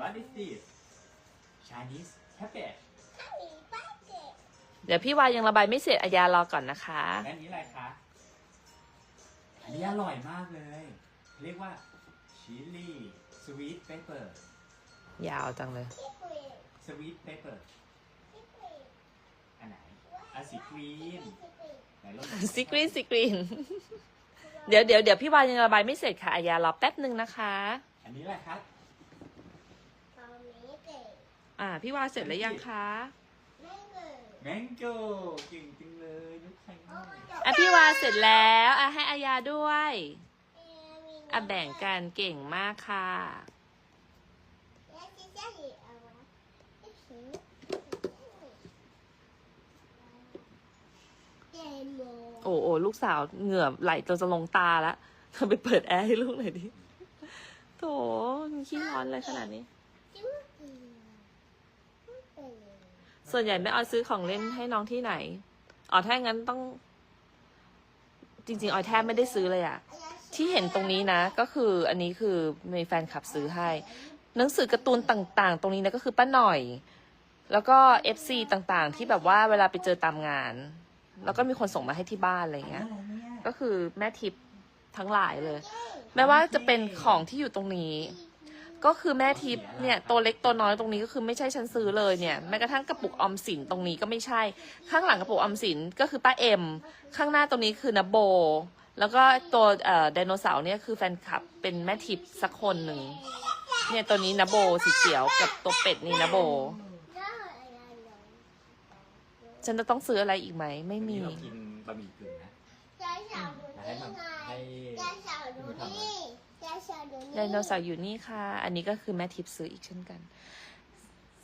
what is this Chinese cabbage เดี๋ยวพี่วายังระบายไม่เสร็จอายารอก่อนนะคะ และอันนี้อะไรคะ อันนี้อร่อยมากเลย เรียกว่า chili sweet pepper ยาวจังเลย sweet pepper อันไหนอาสีกรีนไหนลองซิกรีนซิกรีน เดี๋ยวเดี๋ยวเดี๋ยวพี่วายังระบายไม่เสร็จค่ะอายารอแป๊บหนึ่งนะคะ อันนี้แหละครับ อ่า พี่วาเสร็จแล้วยังคะ mango เก่งจริงเลยลูกใครมากอะพี่วาเสร็จแล้วอะให้อายาด้วยอะแบ่งกันเก่งมากค่ะโอ้โอ้ลูกสาวเหงื่อไหลจนจะลงตาแล้วเธอไปเปิดแอร์ให้ลูกหน่อยดิโถขี้ร้อนเลยขนาดนี้ ส่วนใหญ่แม่ออยซื้อของเล่นให้น้องที่ไหน อ๋อ ถ้างั้นต้อง จริง ๆ ออยแทบไม่ได้ซื้อเลยอะที่เห็นตรงนี้นะ ก็คืออันนี้คือมีแฟนคลับซื้อให้ หนังสือการ์ตูนต่างๆ ตรงนี้นะก็คือป้าหน่อย แล้วก็ FC ต่างๆ ที่แบบว่าเวลาไปเจอตามงาน แล้วก็มีคนส่งมาให้ที่บ้านอะไรอย่างเงี้ยอะไรเนี่ยก็คือแม่ทิพย์ทั้งหลายเลย แม้ว่าจะเป็นของที่อยู่ตรงนี้ ก็คือแม่ทิพย์เนี่ยตัวเล็กตัวน้อยตรงนี้ก็คือไม่ใช่ฉันซื้อเลยเนี่ยแม้กระทั่งกระปุกออมสินตรงนี้ก็ไม่ใช่ ข้างหลังกระปุกออมสินก็คือป้าเอ็มข้างหน้าตรงนี้คือนาโบ แล้วก็ตัวเอ่อไดโนเสาร์เนี่ยคือแฟนคลับเป็นแม่ทิพย์สักคนหนึ่งเนี่ยตัวนี้นาโบสีเขียวกับตัวเป็ดนี่นาโบ ฉันจะต้องซื้ออะไรอีกไหมไม่มีวันนี้เรากินบะหมี่กึ่งนะให้มันให้ ไดโนเสาร์อยู่นี่ค่ะ อันนี้ก็คือแม่ทิพย์ซื้ออีกเช่นกัน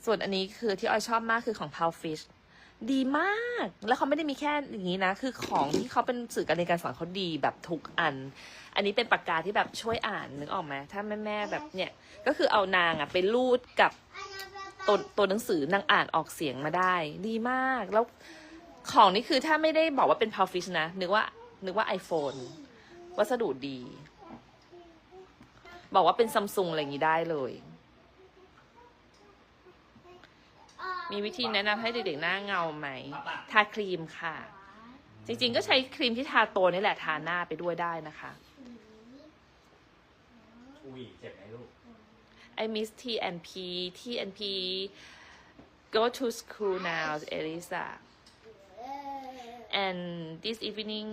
ส่วนอันนี้คือที่ออยชอบมากคือของ p o w Fish ดีมาก แล้วเขาไม่ได้มีแค่อย่างนี้นะ คือของที่เขาเป็นสื่อการเรียนการสอนเขาดีแบบทุกอัน อันนี้เป็นปากกาที่แบบช่วยอ่านนึกออกไหมถ้าแม่แม่ๆแบบเนี่ย ก็คือเอานางอะไปรูดกับตัวตัวหนังสือนางอ่านออกเสียงมาได้ ดีมาก แล้วของนี่คือถ้าไม่ได้บอกว่าเป็น p o w Fish นะ นึกว่านึกว่า iPhone วัสดุดี บอกว่าเป็นซัมซุงอะไรอย่างนี้ได้เลย มีวิธีแนะนำให้เด็กๆหน้าเงาไหม ทาครีมค่ะ จริงๆก็ใช้ครีมที่ทาตัวนี่แหละทาหน้าไปด้วยได้นะคะอุ้ยเจ็บไหมลูก I miss TNP TNP go to school now Elisa and this evening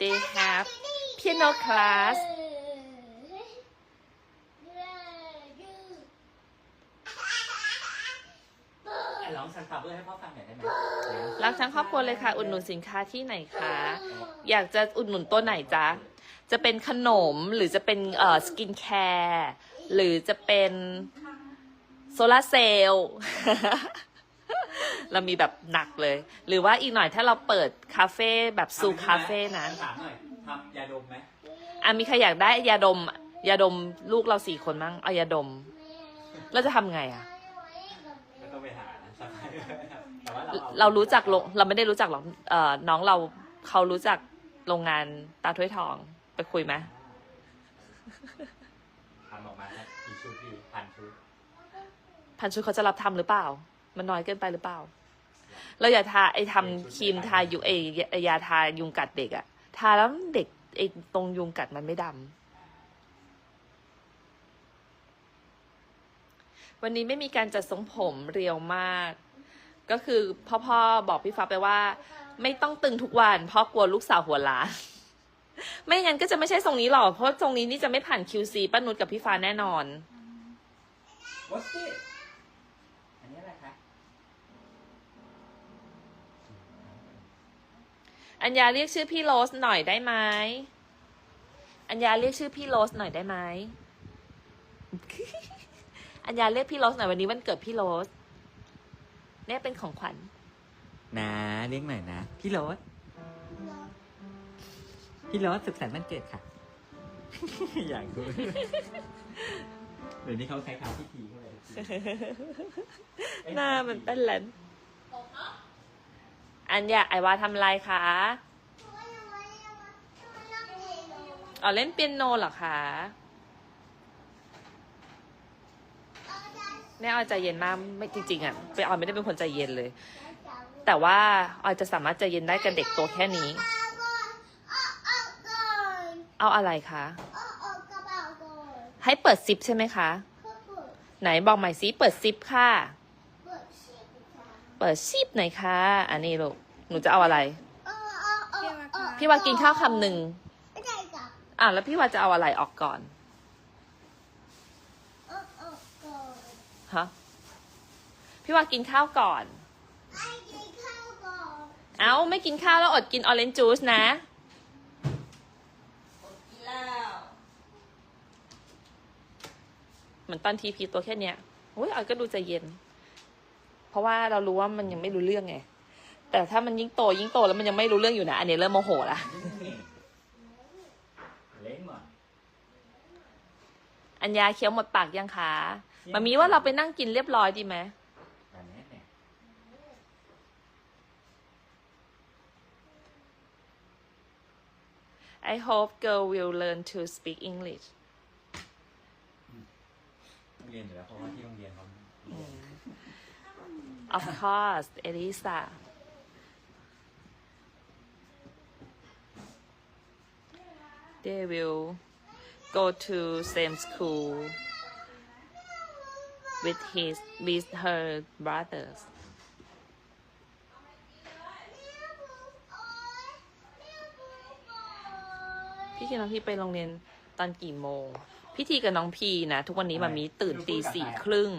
they have piano class ไอ้ร้อง ซันตาเบอร์ให้พ่อฟังหน่อยได้ไหมรักทั้งครอบครัวเลยค่ะ อุดหนุนสินค้าที่ไหนคะ อยากจะอุดหนุนตัวไหนจ๊ะ จะเป็นขนมหรือจะเป็นเอ่อสกินแคร์หรือจะเป็นโซลาร์เซลล์ เรามีแบบหนักเลย หรือว่าอีกหน่อยถ้าเราเปิดคาเฟ่แบบซูคาเฟ่นะถามหน่อยทำยาดมไหมอะมีใครอยากได้ยาดมยาดมลูกเราสี่คนมั้งเอายาดม เราจะทำไงอะ ไม่ต้องไปหานะสบาย แต่ว่าเราอเรารู้จักโรงเราไม่ได้รู้จักหรอกเอ่อน้องเราเขารู้จักโรงงานตาถ้วยทองไปคุยไหมทำออกมาสักกี่ชุดดีพันชุดพันชุดเขาจะรับทำหรือเปล่า มันน้อยเกินไปหรือเปล่า เราอย่าทาไอ้ทำครีมทายุงไอ้ไอ้ยาทายุงกัดเด็กอะทาแล้วเด็กไอ้ตรงยุงกัดมันไม่ดำวันนี้ไม่มีการจัดทรงผมเรียวมาก ก็คือพ่อพ่อบอกพี่ฟ้าไปว่า ไม่ต้องตึงทุกวันเพราะกลัวลูกสาวหัวล้านไม่งั้นก็จะไม่ใช่ทรงนี้หรอกเพราะทรงนี้นี่จะไม่ผ่าน QC ป้านุชกับพี่ฟ้าแน่นอน What's this อันนี้อะไรคะอัญญาเรียกชื่อพี่โรสหน่อยได้ไหมอัญญาเรียกชื่อพี่โรสหน่อยได้ไหมอัญญาเรียกพี่โรสหน่อยวันนี้วันเกิดพี่โรส เนี่ยเป็นของขวัญนะเรียกหน่อยนะ พี่โรสพี่โรสสุขสันต์วันเกิดค่ะ อยากดูเดี๋ยวนี้เขาใช้คำพิธีเข้าไปหน้ามันเป็นแหลนอัญญาไอวาทำอะไรคะอ๋อเล่นเปียโนเหรอคะ แม่ออยใจเย็นมากไม่จริงๆอะไปออยไม่ได้เป็นคนใจเย็นเลย แต่ว่าออยจะสามารถใจเย็นได้กับเด็กตัวแค่นี้ เอาอะไรคะให้เปิดซิปใช่ไหมคะ ไหนบอกใหม่ซิเปิดซิปค่ะ เปิดซิปหน่อยค่ะ อันนี้ลูกหนูจะเอาอะไร พี่ว่ากินข้าวคำหนึ่งอะแล้วพี่ว่าจะเอาอะไรออกก่อน ฮะ พี่ว่ากินข้าวก่อนเอาไม่กินข้าวแล้วอดกินออเรนจ์จูสนะเหมือนตอนทีพีตัวแค่เนี้ยโอ้ยออยก็ดูใจเย็น เพราะว่าเรารู้ว่ามันยังไม่รู้เรื่องไง แต่ถ้ามันยิ่งโตยิ่งโตแล้วมันยังไม่รู้เรื่องอยู่นะ อันนี้เริ่มโมโหละ เล้งหมดอัญญาเคี้ยวหมดปากยังคะมามีว่าเราไปนั่งกินเรียบร้อยดีไหม I hope girl will learn to speak English เรียนอยู่แล้วเพราะว่าที่โรงเรียนเขาเรียน Of course Elisa they will go to same school with his with her brothers พี่คิดว่าพี่ไปโรงเรียนตอนกี่โมง พี่ทีกับน้องพีนะทุกวันนี้มามีตื่นตีสี่ครึ่ง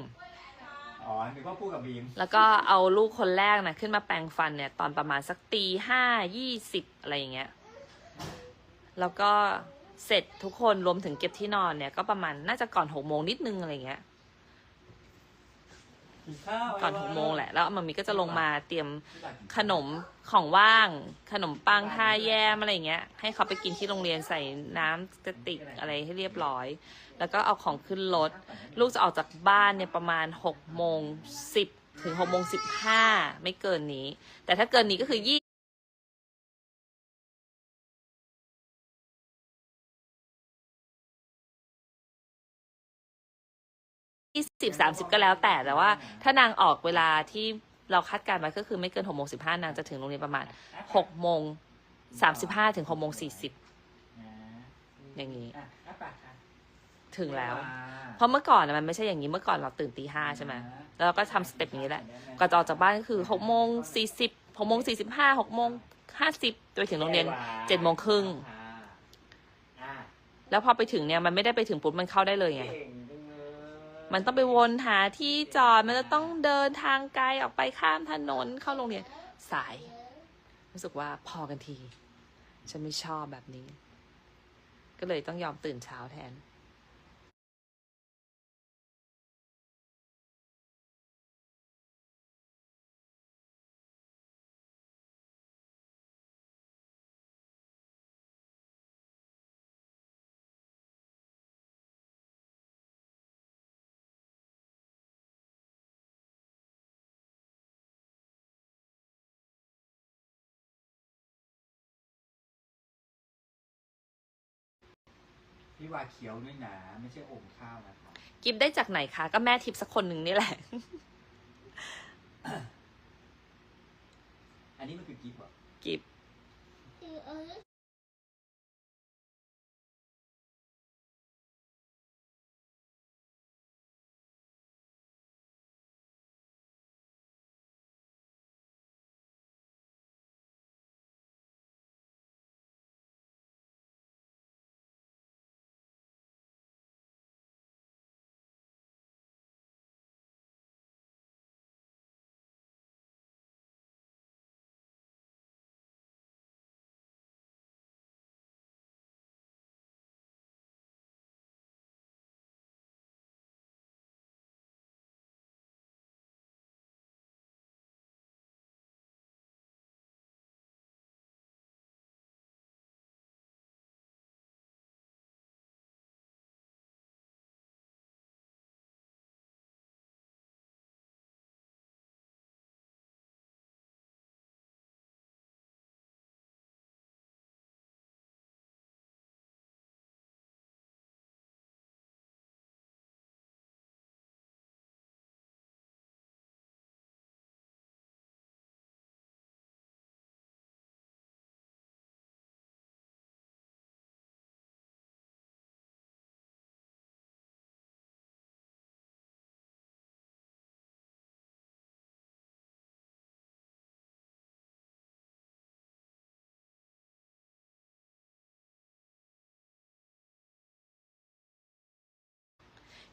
อ๋อนึกว่าพูดกับบีม แล้วก็เอาลูกคนแรกนะขึ้นมาแปรงฟันเนี่ย ตอนประมาณสักตีห้ายี่สิบอะไรอย่างเงี้ย แล้วก็เสร็จทุกคนรวมถึงเก็บที่นอนเนี่ย ก็ประมาณน่าจะก่อนหกโมงนิดนึงอะไรเงี้ย กินข้าวก่อนหกโมงแหละ แล้วมัมมี่ก็จะลงมาเตรียมพี่อยากกินขนมของว่าง ขนมปังท่าแยมอะไรอย่างเงี้ย ให้เขาไปกินที่โรงเรียนใส่น้ำกระติกอะไรให้เรียบร้อย แล้วก็เอาของขึ้นรถ ลูกจะออกจากบ้านเนี่ยประมาณหกโมงสิบถึงหกโมงสิบห้าไม่เกินนี้ แต่ถ้าเกินนี้ก็คือยี่ สิบสามสิบก็แล้วแต่แต่ว่า ถ้านางออกเวลาที่เราคาดการณ์ไว้ก็คือไม่เกินหกโมงสิบห้านางจะถึงโรงเรียนประมาณหกโมงสามสิบห้าถึงหกโมงสี่สิบนะอย่างนี้อะอะปากค่ะถึงแล้วว้าเพราะเมื่อก่อนน่ะมันไม่ใช่อย่างนี้เมื่อก่อนเราตื่นตีห้าใช่ไหมแล้วเราก็ทำสเต็ปนี้แหละก่อนจะออกจากบ้านก็คือหกโมงสี่สิบหกโมงสี่สิบห้าหกโมงห้าสิบไปถึงโรงเรียนเจ็ดโมงครึ่งอ่าอะแล้วพอไปถึงเนี่ยมันไม่ได้ไปถึงปุ๊บมันเข้าได้เลยไง เก่งจังเลย มันต้องไปวนหาที่จอด มันจะต้องเดินทางไกลออกไปข้ามถนนเข้าโรงเรียนสาย รู้สึกว่าพอกันที ฉันไม่ชอบแบบนี้ ก็เลยต้องยอมตื่นเช้าแทน พี่วาเคี้ยวด้วยนะไม่ใช่อมข้าวนะครับกิฟได้จากไหนคะก็แม่ทิพย์สักคนหนึ่งนี่แหละ อันนี้มันคือกิ๊บเหรอกิฟอ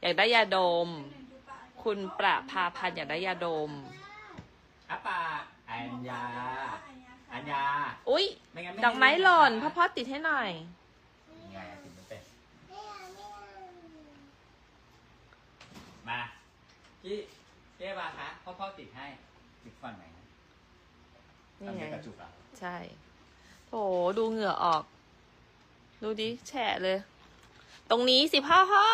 ยากได้ยาดม คุณประภาพันธ์อยากได้ยาดมอาปากอัญญา อัญญา อุ๊ยไม่งั้นดอกไม้หล่นให้พ่อพ่อติดให้หน่อย ยังไงอะติดไม่เป็นมาพี่เจ๊บาคะพ่อพ่อติดให้ติดฝั่งไหนนะนี่ทำไงเป็นกระจุกเหรอะใช่ โถดูเหงื่อออก ดูดิแฉะเลย ตรงนี้สิพ่อพ่อ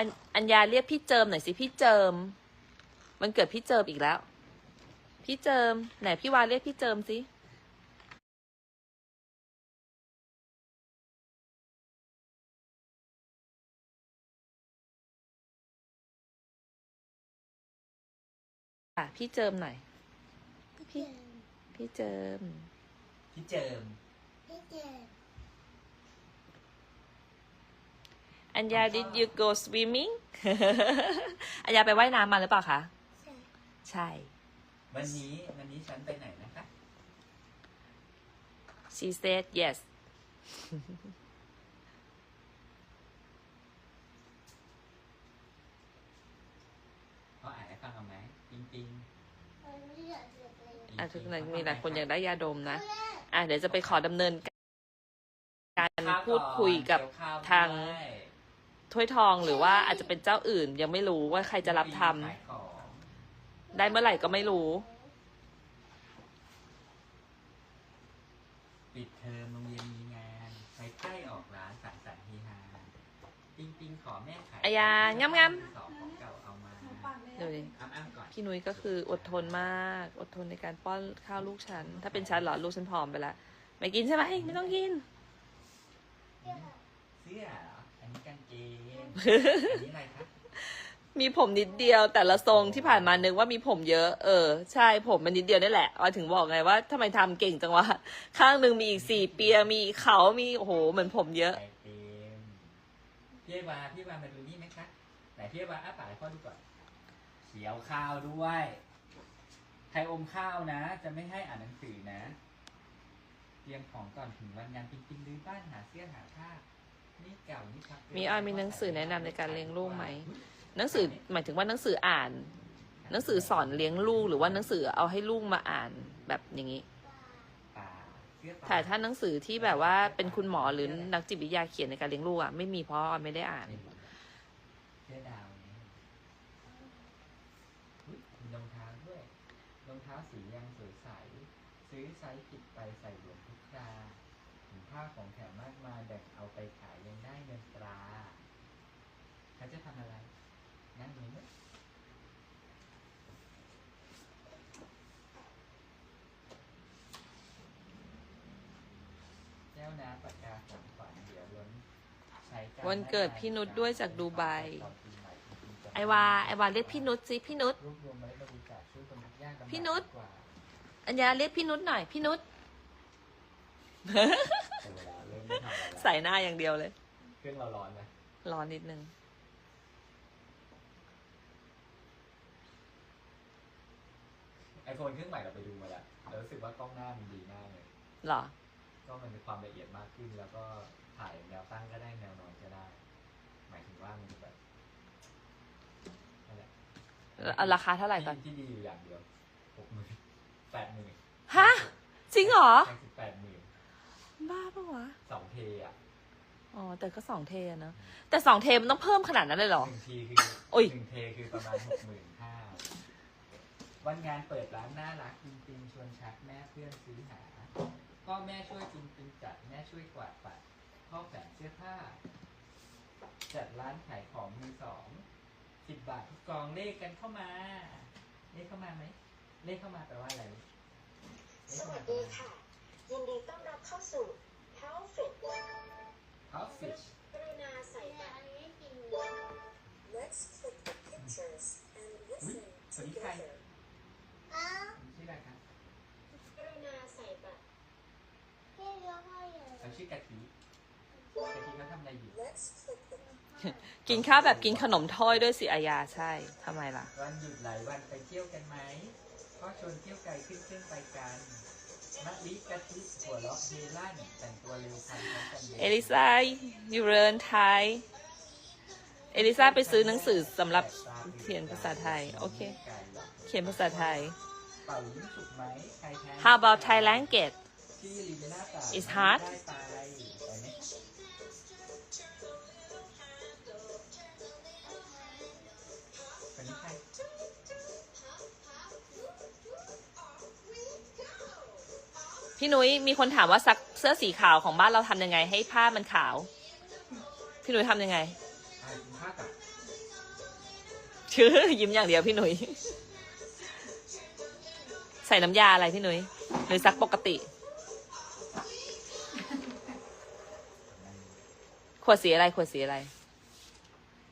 อันอัญญาเรียกพี่เจิมหน่อยสิพี่เจิม มันเกิดพี่เจิมอีกแล้ว พี่เจิมไหนพี่วาเรียกพี่เจิมสิอะพี่เจิมหน่อย พี่ พี่เจิม พี่เจิม อัญญา did you go swimming อัญญาไปว่ายน้ำมาหรือเปล่าคะ ใช่ วันนี้วันนี้ฉันไปไหนนะคะ she said yes เขาอ่านให้ฟังเอาไหมปิงปิงอะทุกคนมีหลายคนอยากได้ยาดมนะ อะเดี๋ยวจะไปขอดำเนินการพูดคุยกับทาง ถ้วยทองหรือว่าอาจจะเป็นเจ้าอื่น ยังไม่รู้ว่าใครจะรับทำขายของได้เมื่อไหร่ก็ไม่รู้ ปิดเทอมโรงเรียนมีงานไปใกล้ออกร้านสังสรรค์เฮฮาปิงปิงขอแม่ขายอะยางำๆสองของเก่าเอามาดูดิอ้ำอ้ำก่อนพี่นุ้ยก็คืออดทนมาก อดทนในการป้อนข้าวลูกฉัน ถ้าเป็นฉันเหรอลูกฉันผอมไปแล้วไม่กินใช่ไหมไม่ต้องกิน เสื้อ เหรออันอันนี้อะไรคะมีผมนิดเดียวแต่ละทรงที่ผ่านมานึกว่ามีผมเยอะ เออ ใช่ผมมันนิดเดียวนี่แหละออยถึงบอกไงว่าทำไมทำเก่งจังวะ ข้างหนึ่งมีอีกสี่เปีย มีอีกเขามีโอ้โหเหมือนผมเยอะ ไอเต็มพี่เอวาพี่เอวามาดูนี่ไหมคะไหนพี่เอวาอ้าปากให้พ่อดูก่อนเขียวข้าวด้วยใครอมข้าวนะ จะไม่ให้อ่านหนังสือนะ เตรียมของก่อนถึงวันงานปิงปิงดื้อบ้านหาเสื้อหาผ้า มีออยมีหนังสือแนะนำในการเลี้ยงลูกไหมหนังสือหมายถึงว่าหนังสืออ่าน หนังสือสอนเลี้ยงลูกหรือว่าหนังสือเอาให้ลูกมาอ่านแบบอย่างนี้ป่าเสื้อป่แต่ถ้าหนังสือที่แบบว่าเป็นคุณหมอหรือนักจิตวิทยาเขียนในการเลี้ยงลูกอะไม่มีเพราะออยไม่ได้อ่านรองเท้าด้วยรองเท้าสียังสวยใสซื้อไซส์ผิดไปใส่หลวม ถุงผ้าของแถมมากมายแบ่งเอาไปขายยังได้เงินตราเขาจะทำอะไร นั่งนี้ไหมแก้วน้ำปากกาของขวัญเดี๋ยวล้นใช้ารวันเกิดพี่นุชด้วยจากดูไบตอนปีใหม่จริงๆจะไอวาไอวาเรียกพี่นุชสิพี่นุช รวบรวมไว้บริจาคช่วยคนทุกข์ยากลำบากพี่นุช ดีกว่า อัญญาเรียกพี่นุชหน่อย พี่นุช ใส่หน้าอย่างเดียวเลย เครื่องเราร้อนไหมร้อนนิดนึง ไอโฟนเครื่องใหม่เราไปดูมาแล้วเรารู้สึกว่ากล้องหน้ามันดีมากเลย เหรอ ก็มันมีความละเอียดมากขึ้น แล้วก็ถ่ายแนวตั้งก็ได้แนวนอนก็ได้ หมายถึงว่ามันแบบนั่นแหละเอาราคาเท่าไหร่ก่อน ที่ที่ดีอยู่อย่างเดียวหกหมื่นแปดหมื่นฮะ จริงเหรอแพงสุดแปดหมื่น บ้าปะวะสองเทอะอ๋อแต่ก็สองเทอะเนอะแต่สองเทมันต้องเพิ่มขนาดนั้นเลยเหรอ หนึ่งทีคือโอ้ย หนึ่งเทคือประมาณหกหมื่นห้าวันงานเปิดร้านน่ารักจริงๆชวนชักแม่เพื่อนซื้อหาพ่อแม่ช่วยจริงๆจัดแม่ช่วยกวาดปัดพ่อแฝงเสื้อผ้า จัดร้านขายของมือสองสิบบาททุกกองเลขกันเข้ามา เลขเข้ามาไหมเลขเข้ามาแปลว่าอะไรเลขสเข้าวัมาสแปลดีว่าค่ะ ยินดีต้อนรับเข้าสู่ Health Fit Health Fit กรุณาใส่แมส Let's click the pictures and listen สวัค่ะ together อ้ชื่ออะไรครับกรุณาใส่แบบตร พี่ยกให้ยเราชื่อกะทิกะทิมาทำอะไรอยู่กินข้าวแบบกินขนมถ้วยด้วยสิอาญาใช่ทำไมล่ะ วันหยุดหลายวันไปเที่ยวกันไหมพ่อชวนเที่ยวไกลขึ้นเครื่ไปกัน มะลิกะทิหัวเราะเฮลั่นแต่งตัวเร็วพันพร้อมกันเลยเอลิซา you learn Thai เอลิซาไปซื้อหนังสือสำหรับเขียนภาษาไทย โอเค เขียนภาษาไทย เป่ายิ้มสุกไหมใครแพ้ How about Thai language ชื่อลีเบน่าป่า It's hard ได้ไปไปไหมค พี่นุ้ยมีคนถามว่าซักเสื้อสีขาวของบ้านเราทำยังไง ให้ผ้ามันขาว พี่นุ้ยทำยังไงอ่ากินข้าวกับชื่อยิ้มอย่างเดียวพี่หนุย ใส่น้ำยาอะไรพี่หนุยหรือซักปกติ ขวดสีอะไรขวดสีอะไร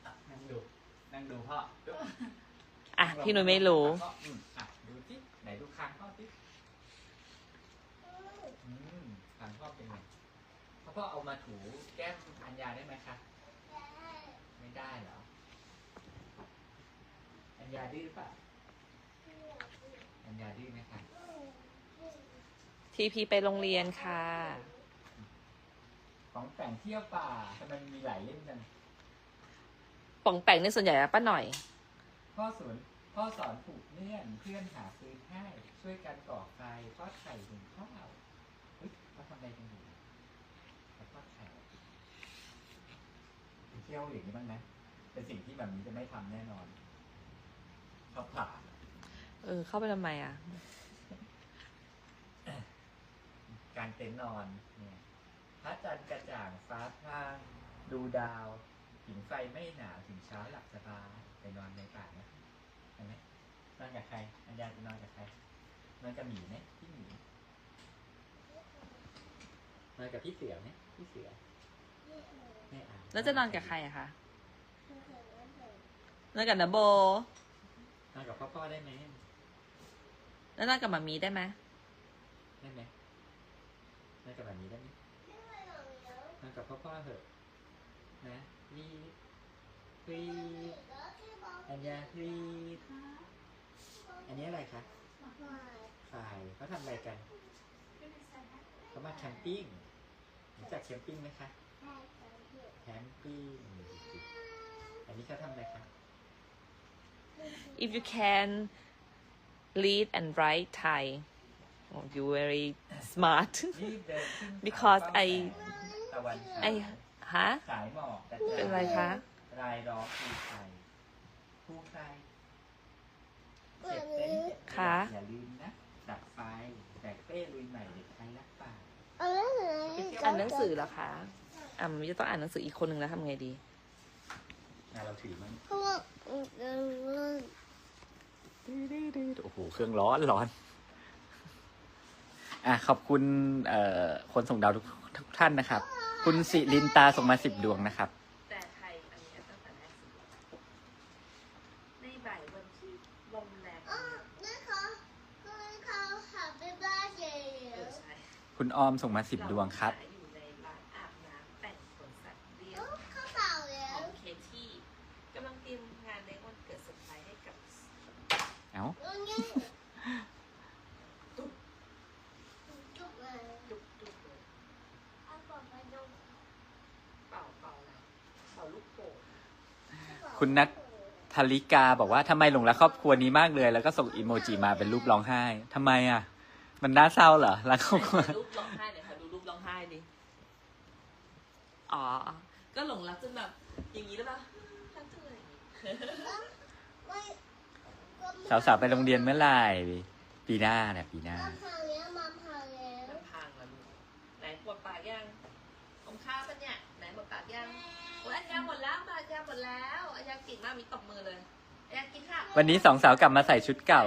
นั่งดู นั่งดูพ่อดูอะ พี่หนุยไม่รู้พ่ออืมอะดูที่ไหนดูคางพ่อที่อืมคางพ่อเป็นไง พ่อพ่อเอามาถูแก้มอัญญาได้ไหมคะ ไม่ได้เหรอ อัญญาดื้อป่ะอัญญาดื้อไหมคะทีพีไปโรงเรียนค่ะ ของแต่งเที่ยวป่าทำไมมีหลายเล่มจังป่องแปงในส่วนใหญ่อะป้าหน่อย พ่อสอนพ่อสอนผูกเนื่อนเพื่อนหาซื้อให้ช่วยกันก่อไฟทอดไข่หุงข้าวเฮ้ยเขาทำอะไรกันอยู่เขาทอดไข่ไป เที่ยวอย่างนี้บ้างไหมเป็นสิ่งที่แบบนี้จะไม่ทำแน่นอนชอบผ่าเออ เข้าไปทำไมอะ การเต็นท์นอนเนี่ยพระจันทร์กระจ่างฟ้าพร่างดูดาว ถึงไฟไม่หนาวถึงเช้าหลับสบายไปนอนในป่านะเห็นไหมนอนกับใครอัญญาจะนอนกับใครนอนกับหมีไหมพี่หมีนอนกับพี่เสือไหมพี่เสือ ไม่เอาแล้วจะนอนกับใครอะคะนอนกับนาโบนอนกับพ่อพ่อได้ไหมแล้วนอนกับหมามีได้ไหมได้ไหมนอนกับแบบนี้ได้ไหมนอนกับพ่อพ่อเถอะนะรีบรีบอัญญารีบอันนี้อะไรคะฝ่ายเขาทำอะไรกันเขามาแคมปิ้ง รู้จักแคมปิ้งไหมคะแคมปิ้งอันนี้เขาทำอะไรคะ if you can read and write Thai oh, you very smart รีบเดินขึ้นเขา Because เฝ้า I แสงตะวันฉายไอฮะสายหมอกกระจายเป็นไรคะรายล้อมภูไทยภูไทยเก็บเต็นท์เก็บขค่ะยะอย่าลืมนะดับไฟแบกเป้ลุยใหม่เด็กไทยรัก ป่าอ่านหนังสือเหรอคะอะมันจะต้องอ่านหนังสืออีกคนหนึ่งแล้วทำไงดี อะเราถือมันเพราะว่าโอ้โหเครื่องร้อนร้อนอะขอบคุณเอ่อคนส่งดาวทุกทุกท่านนะครับ คุณสิลินตาส่งมาสิบดวงนะครับ แต่ไทยอันนี้ตั้งแต่แรกสุดในบ่ายวันที่ลมแรง นั่นเขาคือเขาหับไปบ้านเย่ เออใช่ คุณ ออมส่งมาสิบดวงครับเาอยู่ในร้านอาบน้ำแต่งขนสัตว์เลี้ยงเขาเต่าแล้ขวองเคที่กำลังเตรียมงานในวันเกิดเซอร์ไพรส์ให้กับเอ้าตรงนี้จุกเลยจุกจุกเลยเอาบอกไปดูเป่าเป่าอะไรเป่าลูกโป่งคุณนัทธลิกาบอกว่าทำไมหลงรักครอบครัวนี้มากเลย แล้วก็ส่งอีโมจิมาเป็นรูปร้องไห้ทำไมอะ มันน่าเศร้าเหรอรักครอบครัวรูปร้องไห้เนี่อยค่ะดูรูปร้องไห้ดิอ๋อ ก็หลงรักจนแบบอย่างนี้หรือเปล่ารักจังเลยไม่สาวๆไปโรงเรียนเมื่อไหร่ปีหน้าเนี่ยปีหน้า มาพังแล้วมาพังแล้วมันพังแล้วลูกไหนปวดปากยังอมข้าวปะเนี่ยไหนหมดปากยังโอ้ยอันยาหมดแล้วปากยาหมดแล้วอันยาเก่งมากมีตบมือเลยอันยากินค่ะ วันนี้สองสาวกลับมาใส่ชุดเก่า